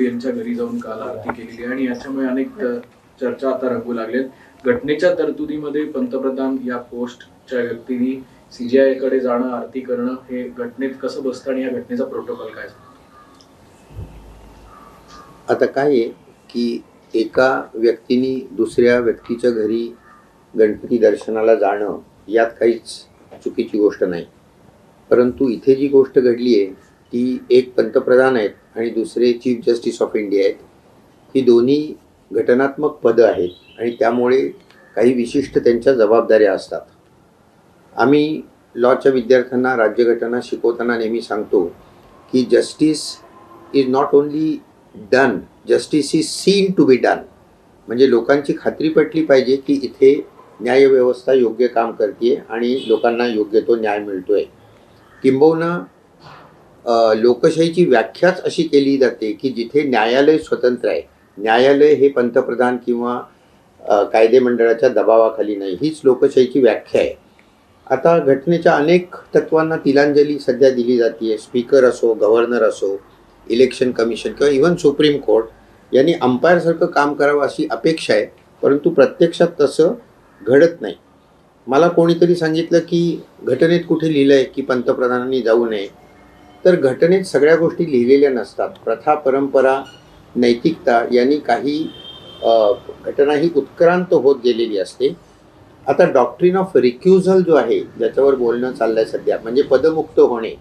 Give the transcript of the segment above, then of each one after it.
यांच्या घरी जाऊन काल आरती केलेली आहे आणि याच्यामुळे अनेक चर्चा आता रंगू लागल्यात. घटनेच्या तरतुदीमध्ये पंतप्रधान या पोस्टच्या व्यक्तींनी सीजीआयकडे जाणं आरती करणं हे घटनेत कसं बसतं आणि या घटनेचा प्रोटोकॉल काय आता काय आहे की एका व्यक्तीने दुसऱ्या व्यक्तीच्या घरी गणपती दर्शनाला जाणं यात काहीच चुकीची गोष्ट नाही. परंतु इथे जी गोष्ट घडली आहे ती एक पंतप्रधान आहेत आणि दुसरे चीफ जस्टिस ऑफ इंडिया आहेत. ही दोन्ही घटनात्मक पदं आहेत आणि त्यामुळे काही विशिष्ट त्यांच्या जबाबदाऱ्या असतात. आम्ही लॉच्या विद्यार्थ्यांना राज्यघटना शिकवताना नेहमी सांगतो की justice is not only done justice is seen to be done म्हणजे लोकांची खात्री पटली पाहिजे की इथे न्यायव्यवस्था योग्य काम करते आणि लोकांना योग्य तो न्याय मिळतो आहे किंबहुना लोकशाहीची व्याख्याच अशी केली जाते की जिथे न्यायालय स्वतंत्र आहे. न्यायालय हे पंतप्रधान किंवा कायदेमंडळाच्या दबावाखाली नाही हीच लोकशाहीची व्याख्या आहे. आता घटनेच्या अनेक तत्वांना तिलांजली सध्या दिली जाते स्पीकर असो गव्हर्नर असो इलेक्शन कमिशन किंवा इव्हन सुप्रीम कोर्ट यांनी अंपायरसारखं काम करावं अशी अपेक्षा आहे परंतु प्रत्यक्षात तसं घडत नाही. मला कोणीतरी सांगितलं की घटनेत कुठे लिहिलं आहे की पंतप्रधानांनी जाऊ नये. तर घटनेत सगळ्या गोष्टी लिहिलेल्या नसतात. प्रथा परंपरा नैतिकता यांनी काही घटना ही उत्क्रांत होत गेलेली असते. आता डॉक्ट्रिन ऑफ रिक्युझल जो आहे ज्याच्यावर बोलणं चाललं आहे सध्या म्हणजे पदमुक्त होणे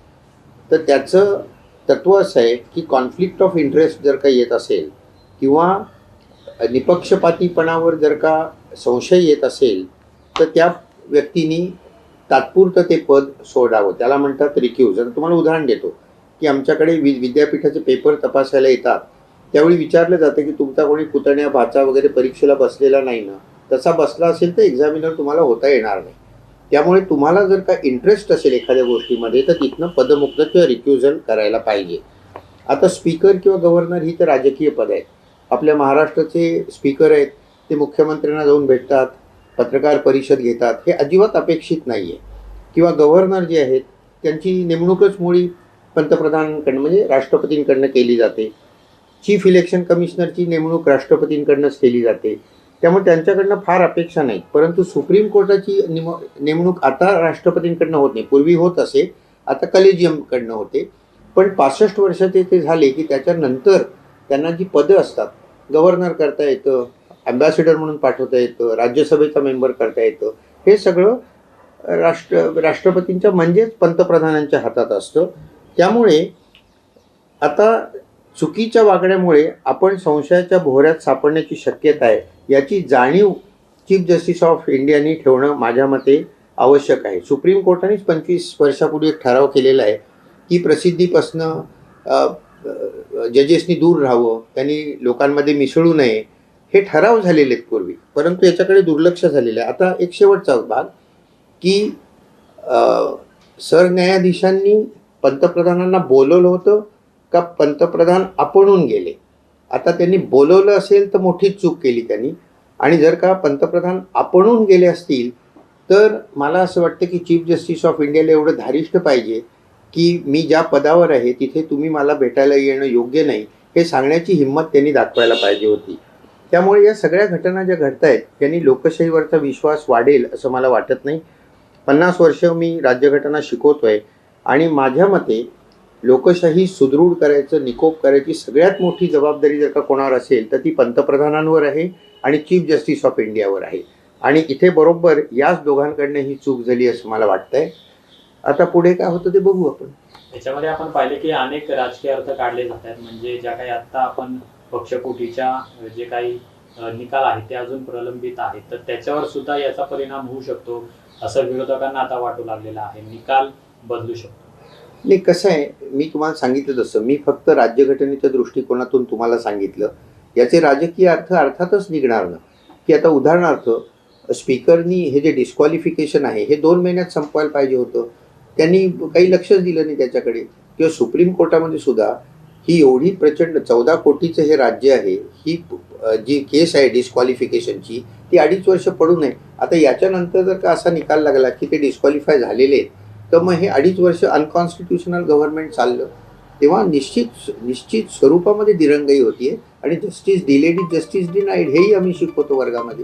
तर त्याचं तत्व असं आहे की कॉन्फ्लिक्ट ऑफ इंटरेस्ट जर का येत असेल किंवा निपक्षपातीपणावर जर का संशय येत असेल तर त्या व्यक्तीनी तात्पुरतं ते पद सोडावं. त्याला म्हणतात रिक्यूज आता तुम्हाला उदाहरण देतो. की आमच्याकडे वि विद्यापीठाचे पेपर तपासायला येतात. त्यावेळी विचारलं जातं की तुमचा कोणी पुतण्या भाचा वगैरे परीक्षेला बसलेला नाही ना? तसा बसला असेल तर एक्झामिनर तुम्हाला होता येणार नाही. त्यामुळे तुम्हाला जर का इंटरेस्ट असेल एखाद्या गोष्टीमध्ये तर तिथनं पदमुक्त किंवा रिक्युजन करायला पाहिजे. आता स्पीकर किंवा गव्हर्नर ही तर राजकीय पद आहेत. आपल्या महाराष्ट्राचे स्पीकर आहेत. ते मुख्यमंत्र्यांना जाऊन भेटतात. पत्रकार परिषद घेतात हे अजिबात अपेक्षित नाही आहे किंवा गव्हर्नर जे आहेत त्यांची नेमणूकच मुळी पंतप्रधानांकडनं म्हणजे राष्ट्रपतींकडनं केली जाते. चीफ इलेक्शन कमिशनरची नेमणूक राष्ट्रपतींकडनंच केली जाते. त्यामुळे त्यांच्याकडनं फार अपेक्षा नाही परंतु सुप्रीम कोर्टाची निम नेमणूक आता राष्ट्रपतींकडनं होत नाही. पूर्वी होत असे आता कलेजियमकडनं होते. पण पासष्ट वर्षाचे ते झाले की त्याच्यानंतर त्यांना जी पदं असतात गव्हर्नर करता येतं अँबॅसिडर म्हणून पाठवता येतं राज्यसभेचा मेंबर करता येतं. हे सगळं राष्ट्र राष्ट्रपतींच्या म्हणजेच पंतप्रधानांच्या हातात असतं. त्यामुळे आता चुकीच्या वागण्यामुळे आपण संशयाच्या भोऱ्यात सापडण्याची शक्यता आहे. याची जाणीव चीफ जस्टिस ऑफ इंडियानी ठेवणं माझ्या मते आवश्यक आहे. सुप्रीम कोर्टानेच पंचवीस वर्षापूर्वी एक ठराव केलेला आहे. की प्रसिद्धीपासनं जजेसनी दूर राहावं. त्यांनी लोकांमध्ये मिसळू नये. हे ठराव झालेले आहेत पूर्वी परंतु याच्याकडे दुर्लक्ष झालेलं आहे. आता एक शेवटचा भाग की सरन्यायाधीशांनी पंतप्रधानांना बोलवलं होतं का पंतप्रधान आपणून गेले? आता त्यांनी बोलवलं असेल तर मोठी चूक केली त्यांनी. आणि जर का पंतप्रधान आपणून गेले असतील तर मला असं वाटतं की चीफ जस्टिस ऑफ इंडियाला एवढं धारिष्ट पाहिजे की मी ज्या पदावर आहे तिथे तुम्ही मला भेटायला येणं योग्य नाही हे सांगण्याची हिंमत त्यांनी दाखवायला पाहिजे होती. त्यामुळे या सगळ्या घटना ज्या घडत आहेत त्यांनी लोकशाहीवरचा विश्वास वाढेल असं मला वाटत नाही. पन्नास वर्ष मी राज्यघटना शिकवतोय आणि माझ्या मते लोकशाही सुदृढ करायचं निकोप करायची सगळ्यात मोठी जबाबदारी जर का कोणावर असेल तर ती पंतप्रधानांवर आहे आणि चीफ जस्टिस ऑफ इंडियावर आहे. आणि इथे बरोबर याच दोघांकडनं ही चूक झाली असं मला वाटतंय. आता पुढे काय होतं ते बघू आपण. याच्यामध्ये आपण पाहिले की अनेक राजकीय अर्थ काढले जात आहेत म्हणजे ज्या काही आता आपण पक्षकोटीच्या जे काही निकाल आहेत ते अजून प्रलंबित आहेत. तर त्याच्यावर सुद्धा याचा परिणाम होऊ शकतो असं विरोधकांना आता वाटू लागलेला आहे. निकाल बदलू शकतो. नाही कसं आहे मी तुम्हाला सांगितलं तसं. मी फक्त राज्यघटनेच्या दृष्टिकोनातून तुम्हाला सांगितलं. याचे राजकीय अर्थ अर्थातच निघणार ना. की आता उदाहरणार्थ स्पीकरनी हे जे डिस्क्वालिफिकेशन आहे हे दोन महिन्यात संपवायला पाहिजे होतं. त्यांनी काही लक्षच दिलं नाही त्याच्याकडे. किंवा सुप्रीम कोर्टामध्ये सुद्धा ही एवढी प्रचंड चौदा कोटीचं हे राज्य आहे ही जी केस आहे डिस्क्वालिफिकेशनची ती अडीच वर्ष पडू नये. आता याच्यानंतर जर का असा निकाल लागला की ते डिस्क्वालिफाय झालेले आहेत तर मग हे अडीच वर्ष अनकॉन्स्टिट्युशनल गव्हर्नमेंट चाललं. तेव्हा निश्चित निश्चित स्वरूपामध्ये दिरंगाई आहे आणि जस्टिस डिलेडी जस्टिस डिनाईड हेही आम्ही शिकवतो वर्गामध्ये.